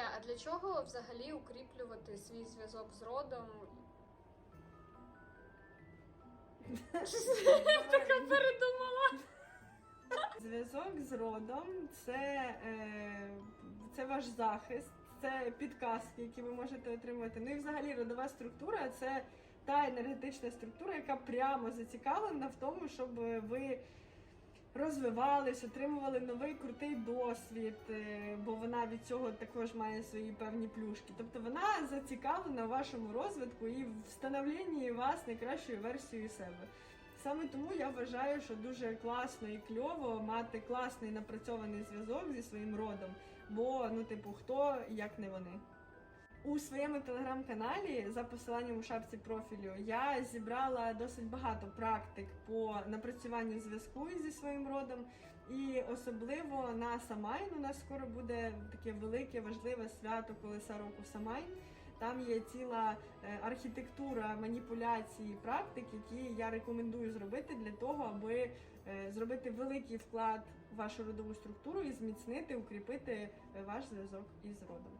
Ілля, а для чого взагалі укріплювати свій зв'язок з родом? Така передумала. Зв'язок з родом це, е, це ваш захист, це підказки, які ви можете отримати. Ну і взагалі родова структура це та енергетична структура, яка прямо зацікавлена в тому, щоб ви розвивались, отримували новий крутий досвід, е, бо вона від цього також має свої певні плюшки. Тобто вона зацікавлена в вашому розвитку і в встановленні вас найкращою версією себе. Саме тому я вважаю, що дуже класно і кльово мати класний напрацьований зв'язок зі своїм родом, бо ну, типу, хто як не вони. У своєму телеграм-каналі за посиланням у шапці профілю я зібрала досить багато практик по напрацюванню зв'язку зі своїм родом, і особливо на Самайн у нас скоро буде таке велике важливе свято колеса року Самайн. Там є ціла е, архітектура маніпуляцій, практик, які я рекомендую зробити для того, аби е, зробити великий вклад в вашу родову структуру і зміцнити, укріпити е, ваш зв'язок із родом.